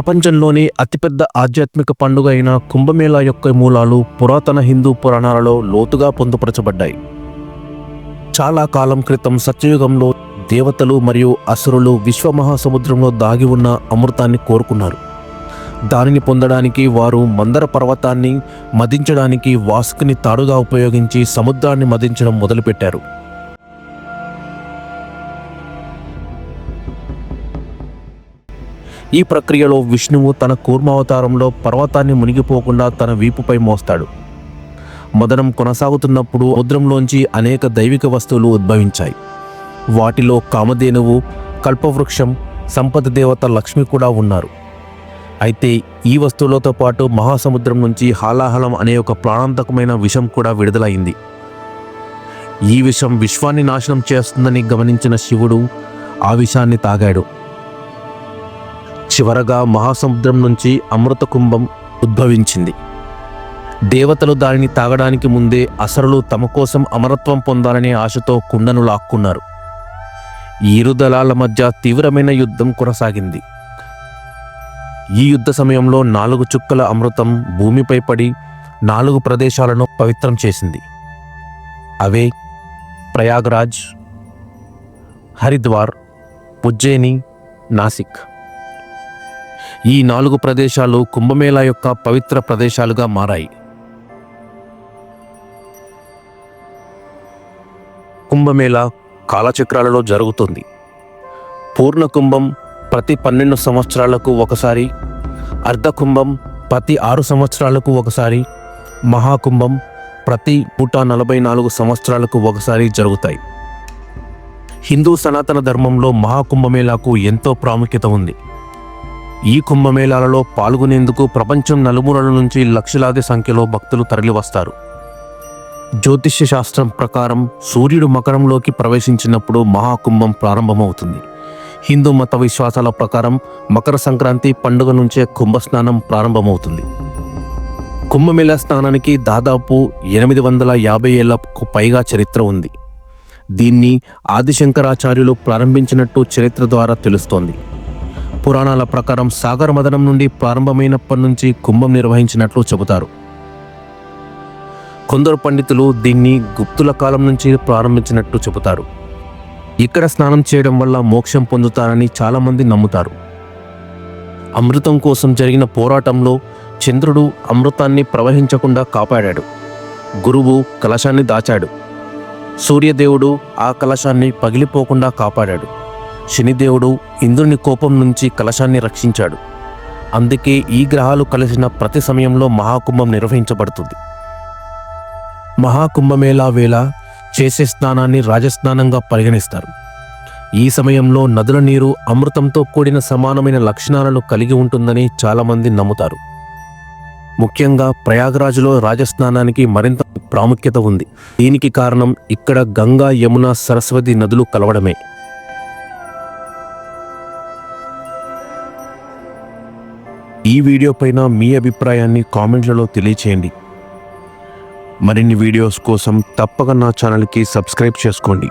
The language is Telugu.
ప్రపంచంలోని అతిపెద్ద ఆధ్యాత్మిక పండుగ అయిన కుంభమేళా యొక్క మూలాలు పురాతన హిందూ పురాణాలలో లోతుగా పొందుపరచబడ్డాయి. చాలా కాలం క్రితం సత్యయుగంలో దేవతలు మరియు అసురులు విశ్వమహాసముద్రంలో దాగి ఉన్న అమృతాన్ని కోరుకున్నారు. దానిని పొందడానికి వారు మందర పర్వతాన్ని మదించడానికి వాసుకుని తాడుగా ఉపయోగించి సముద్రాన్ని మదించడం మొదలుపెట్టారు. ఈ ప్రక్రియలో విష్ణువు తన కూర్మావతారంలో పర్వతాన్ని మునిగిపోకుండా తన వీపుపై మోస్తాడు. మదనం కొనసాగుతున్నప్పుడు సముద్రంలోంచి అనేక దైవిక వస్తువులు ఉద్భవించాయి. వాటిలో కామధేనువు కల్పవృక్షం సంపద దేవత లక్ష్మి కూడా ఉన్నారు. అయితే ఈ వస్తువులతో పాటు మహాసముద్రం నుంచి హాలాహలం అనే ఒక ప్రాణాంతకమైన విషం కూడా విడుదలైంది. ఈ విషం విశ్వాన్ని నాశనం చేస్తుందని గమనించిన శివుడు ఆ విషాన్ని తాగాడు. చివరగా మహాసముద్రం నుంచి అమృత కుంభం ఉద్భవించింది. దేవతలు దానిని తాగడానికి ముందే అసరులు తమ కోసం అమరత్వం పొందాలనే ఆశతో కుండను లాక్కున్నారు. ఇరు దళాల మధ్య తీవ్రమైన యుద్ధం కొనసాగింది. ఈ యుద్ధ సమయంలో నాలుగు చుక్కల అమృతం భూమిపై పడి నాలుగు ప్రదేశాలను పవిత్రం చేసింది. అవే ప్రయాగ్రాజ్ హరిద్వార్ ఉజ్జయిని నాసిక్. ఈ నాలుగు ప్రదేశాలు కుంభమేళా యొక్క పవిత్ర ప్రదేశాలుగా మారాయి. కుంభమేళా కాలచక్రాలలో జరుగుతుంది. పూర్ణ కుంభం ప్రతి పన్నెండు సంవత్సరాలకు ఒకసారి అర్ధకుంభం ప్రతి ఆరు సంవత్సరాలకు ఒకసారి మహాకుంభం ప్రతి నూట నలభై నాలుగు సంవత్సరాలకు ఒకసారి జరుగుతాయి. హిందూ సనాతన ధర్మంలో మహాకుంభమేళాకు ఎంతో ప్రాముఖ్యత ఉంది. ఈ కుంభమేళాలలో పాల్గొనేందుకు ప్రపంచం నలుమూలల నుంచి లక్షలాది సంఖ్యలో భక్తులు తరలివస్తారు. జ్యోతిష్య శాస్త్రం ప్రకారం సూర్యుడు మకరంలోకి ప్రవేశించినప్పుడు మహాకుంభం ప్రారంభమవుతుంది. హిందూ మత విశ్వాసాల ప్రకారం మకర సంక్రాంతి పండుగ నుంచే కుంభస్నానం ప్రారంభమవుతుంది. కుంభమేళా స్నానానికి దాదాపు ఎనిమిది వందల యాభై ఏళ్ళకు పైగా చరిత్ర ఉంది. దీన్ని ఆదిశంకరాచార్యులు ప్రారంభించినట్టు చరిత్ర ద్వారా తెలుస్తోంది. పురాణాల ప్రకారం సాగర మదనం నుండి ప్రారంభమైనప్పటి నుంచి కుంభం నిర్వహించినట్లు చెబుతారు. కొందరు పండితులు దీన్ని గుప్తుల కాలం నుంచి ప్రారంభించినట్టు చెబుతారు. ఇక్కడ స్నానం చేయడం వల్ల మోక్షం పొందుతారని చాలామంది నమ్ముతారు. అమృతం కోసం జరిగిన పోరాటంలో చంద్రుడు అమృతాన్ని ప్రవహించకుండా కాపాడాడు. గురువు కలశాన్ని దాచాడు. సూర్యదేవుడు ఆ కలశాన్ని పగిలిపోకుండా కాపాడాడు. శనిదేవుడు ఇంద్రుని కోపం నుంచి కలశాన్ని రక్షించాడు. అందుకే ఈ గ్రహాలు కలిసిన ప్రతి సమయంలో మహాకుంభం నిర్వహించబడుతుంది. మహాకుంభమేళా వేళ చేసే స్నానాన్ని రాజస్నానంగా పరిగణిస్తారు. ఈ సమయంలో నదుల నీరు అమృతంతో కూడిన సమానమైన లక్షణాలను కలిగి ఉంటుందని చాలామంది నమ్ముతారు. ముఖ్యంగా ప్రయాగరాజులో రాజస్నానానికి మరింత ప్రాముఖ్యత ఉంది. దీనికి కారణం ఇక్కడ గంగా యమున సరస్వతి నదులు కలవడమే. ఈ వీడియో పైన మీ అభిప్రాయాన్ని కామెంట్లలో తెలియచేయండి. మరిన్ని వీడియోస్ కోసం తప్పక నా ఛానల్కి సబ్స్క్రైబ్ చేసుకోండి.